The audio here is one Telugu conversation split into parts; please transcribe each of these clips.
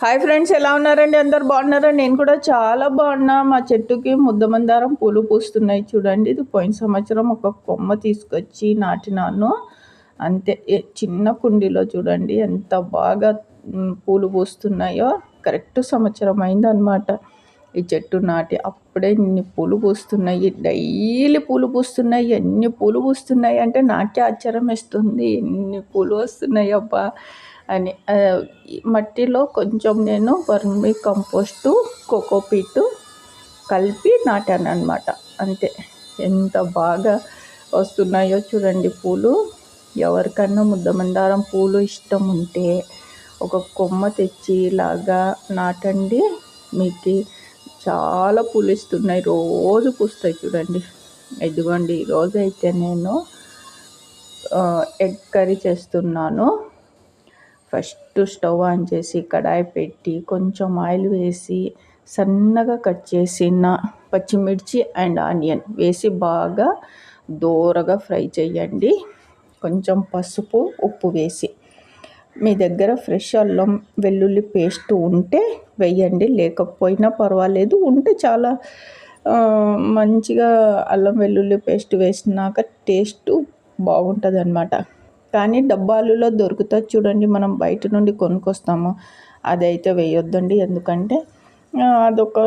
హాయ్ ఫ్రెండ్స్ ఎలా ఉన్నారండి? అందరు బాగున్నారా? నేను కూడా చాలా బాగున్నా. మా చెట్టుకి ముద్దమందారం పూలు పూస్తున్నాయి చూడండి. ఇది పోయిన సంవత్సరం ఒక కొమ్మ తీసుకొచ్చి నాటినాను. అంతే. చిన్న కుండీలో చూడండి. ఎంత బాగా పూలు పూస్తున్నాయో. కరెక్ట్ సంవత్సరం అయిందనమాట ఈ చెట్టు నాటి. అప్పుడే ఇన్ని పూలు పూస్తున్నాయి. డైలీ పూలు పూస్తున్నాయి. ఎన్ని పూలు పూస్తున్నాయి అంటే నాకే ఆశ్చర్యం వేస్తుంది. ఎన్ని పూలు వస్తున్నాయి అబ్బా అని మట్టిలో కొంచెం నేను వర్మి కంపోస్టు కోకోపీటు కలిపి నాటాను అనమాట అంతే. ఎంత బాగా వస్తున్నాయో చూడండి పూలు. ఎవరికన్నా ముద్దమందారం పూలు ఇష్టం ఉంటే ఒక కొమ్మ తెచ్చి ఇలాగా నాటండి. మీకు చాలా పూలు ఇస్తున్నాయి. రోజు పూస్తాయి చూడండి. ఇదిగోండి ఈరోజు అయితే నేను ఎగ్ కర్రీ చేస్తున్నాను. ఫస్ట్ స్టవ్ ఆన్ చేసి కడాయి పెట్టి కొంచెం ఆయిల్ వేసి సన్నగా కట్ చేసిన పచ్చిమిర్చి అండ్ ఆనియన్ వేసి బాగా దూరగా ఫ్రై చేయండి. కొంచెం పసుపు ఉప్పు వేసి. మీ దగ్గర ఫ్రెష్ అల్లం వెల్లుల్లి పేస్ట్ ఉంటే వేయండి. లేకపోయినా పర్వాలేదు. ఉంటే చాలా మంచిగా అల్లం వెల్లుల్లి పేస్ట్ వేసినాక టేస్ట్ బాగుంటుంది అనమాట కానీ డబ్బాలలో దొరుకుతుంది చూడండి మనం బయట నుండి కొనుక్కొస్తాము. అదైతే వేయొద్దండి ఎందుకంటే అదొక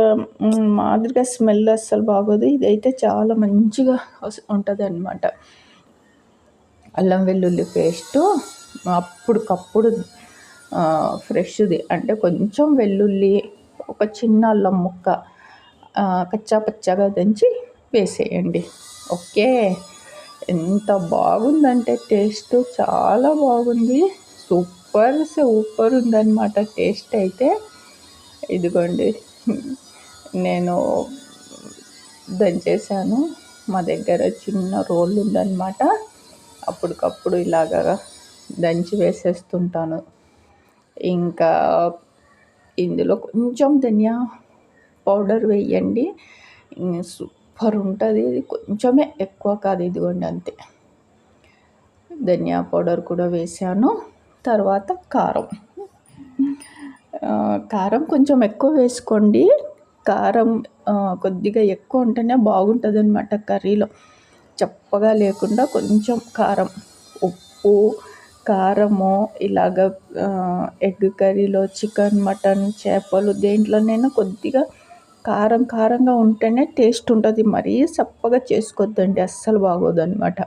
మాదిరిగా స్మెల్ అస్సలు బాగోదు. ఇదైతే చాలా మంచిగా ఉంటుంది అనమాట అల్లం వెల్లుల్లి పేస్టు అప్పుడుకప్పుడు ఫ్రెష్ది. అంటే కొంచెం వెల్లుల్లి ఒక చిన్న అల్లం ముక్క కచ్చా పచ్చగా దంచి వేసేయండి. ఓకే? ఎంత బాగుందంటే టేస్ట్ చాలా బాగుంది. సూపర్ సూపర్ ఉందన్నమాట టేస్ట్ అయితే. ఇదిగోండి నేను దంచేసాను మా దగ్గర చిన్న రోల్ ఉందన్నమాట. అప్పటికప్పుడు ఇలాగా దంచి వేసేస్తుంటాను. ఇంకా ఇందులో కొంచెం ధనియా పౌడర్ వేయండి. సూపర్ ఉంటుంది. ఇది కొంచెమే ఎక్కువ కాదు ఇదిగోండి అంతే. ధనియా పౌడర్ కూడా వేసాను. తర్వాత కారం. కారం కొంచెం ఎక్కువ వేసుకోండి. కారం కొద్దిగా ఎక్కువ ఉంటేనే బాగుంటుంది అనమాట కర్రీలో. చప్పగా లేకుండా కొంచెం కారం ఉప్పు కారము ఇలాగ ఎగ్ కర్రీలో చికెన్ మటన్ చేపలు దేంట్లోనైనా కొద్దిగా కారం కారంగా ఉంటేనే టేస్ట్ ఉంటుంది. మరీ చప్పగా చేసుకోవద్దండి అస్సలు బాగోదు అనమాట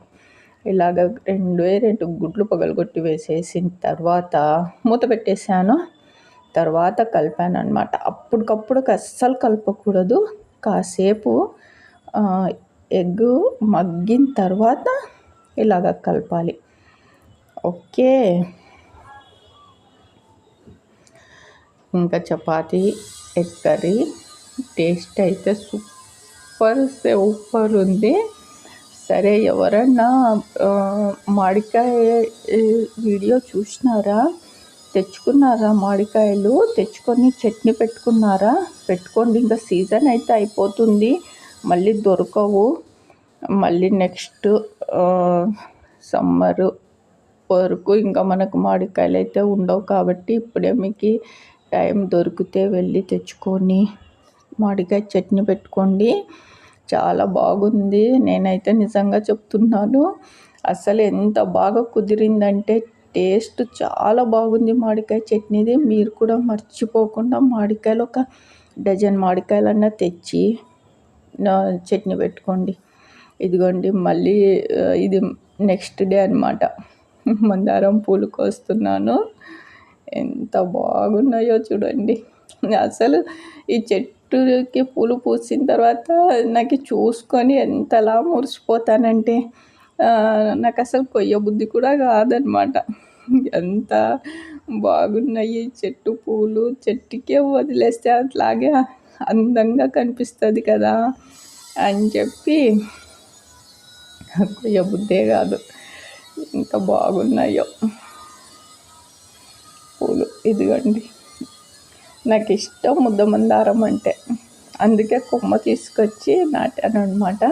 ఇలాగ రెండు రెండు గుడ్లు పగలగొట్టి వేసేసిన తర్వాత మూత పెట్టేశాను. తర్వాత కలిపాను అనమాట అప్పటికప్పుడు అస్సలు కలపకూడదు. కాసేపు ఎగ్ మగ్గిన తర్వాత ఇలాగ కలపాలి. ఓకే. ఇంకా చపాతీ ఎగ్ కర్రీ టేస్ట్ అయితే సూపర్ సూపర్ ఉంది. సరే ఎవరన్నా మామిడికాయ వీడియో చూసినారా? తెచ్చుకున్నారా మామిడికాయలు తెచ్చుకొని చట్నీ పెట్టుకున్నారా? పెట్టుకోండి ఇంకా సీజన్ అయితే అయిపోతుంది. మళ్ళీ దొరకవు. మళ్ళీ నెక్స్ట్ సమ్మర్ వరకు ఇంకా మనకు మామిడికాయలు అయితే ఉండవు కాబట్టి ఇప్పుడే మీకు టైం దొరికితే వెళ్ళి తెచ్చుకొని మామిడికాయ చట్నీ పెట్టుకోండి. చాలా బాగుంది. నేనైతే నిజంగా చెప్తున్నాను. అసలు ఎంత బాగా కుదిరిందంటే టేస్ట్ చాలా బాగుంది మామిడికాయ చట్నీది. మీరు కూడా మర్చిపోకుండా మామిడికాయలు ఒక డజన్ మామిడికాయలన్నా తెచ్చి చట్నీ పెట్టుకోండి. ఇదిగోండి మళ్ళీ ఇది నెక్స్ట్ డే అనమాట మందారం పూలు కోస్తున్నాను. ఎంత బాగున్నాయో చూడండి. అసలు ఈ చెట్టుకి పూలు పూసిన తర్వాత నాకు చూసుకొని ఎంతలా మురిసిపోతానంటే నాకు అసలు కొయ్య బుద్ధి కూడా కాదనమాట. ఎంత బాగున్నాయి చెట్టు పూలు చెట్టుకే వదిలేస్తే అట్లాగే అందంగా కనిపిస్తుంది కదా అని చెప్పి కొయ్య బుద్ధే కాదు. ఎంత బాగున్నాయో పూలు. ఇదిగోండి. నాకు ఇష్టం ముద్ద మందారం అంటే. అందుకే కొమ్మ తీసుకొచ్చి నాటాను అనమాట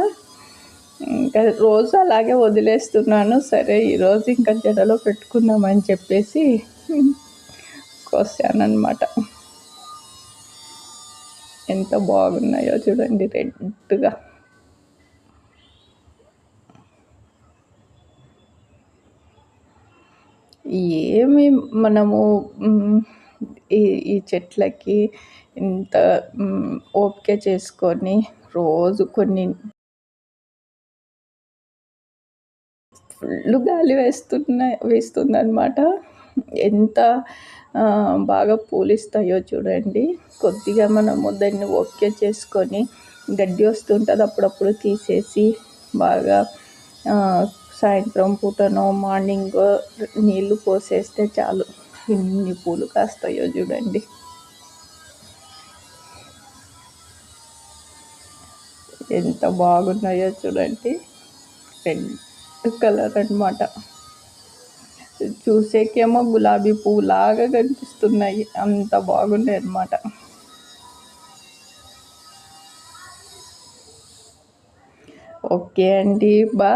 ఇంకా రోజు అలాగే వదిలేస్తున్నాను. సరే ఈరోజు ఇంకా జడలో పెట్టుకుందామని చెప్పేసి కోసానమాట ఎంత బాగున్నాయో చూడండి రెడ్గా. ఏమి మనము ఈ ఈ చెట్లకి ఇంత ఓపిక చేసుకొని రోజు కొన్ని ఫుల్ గాలి వేస్తున్న వేస్తుందనమాట ఎంత బాగా పూలిస్తాయో చూడండి. కొద్దిగా మనము దాన్ని ఓకే చేసుకొని గడ్డి వస్తుంటుంది అప్పుడప్పుడు తీసేసి బాగా సాయంత్రం పూటనో మార్నింగ్ నీళ్ళు పోసేస్తే చాలు. ఎన్ని పూలు కాస్తాయో చూడండి. ఎంత బాగున్నాయో చూడండి. రెడ్ కలర్ అనమాట చూసేకేమో గులాబీ పువ్వులాగా కనిపిస్తున్నాయి. అంత బాగున్నాయి అన్నమాట. ఓకే అండి బా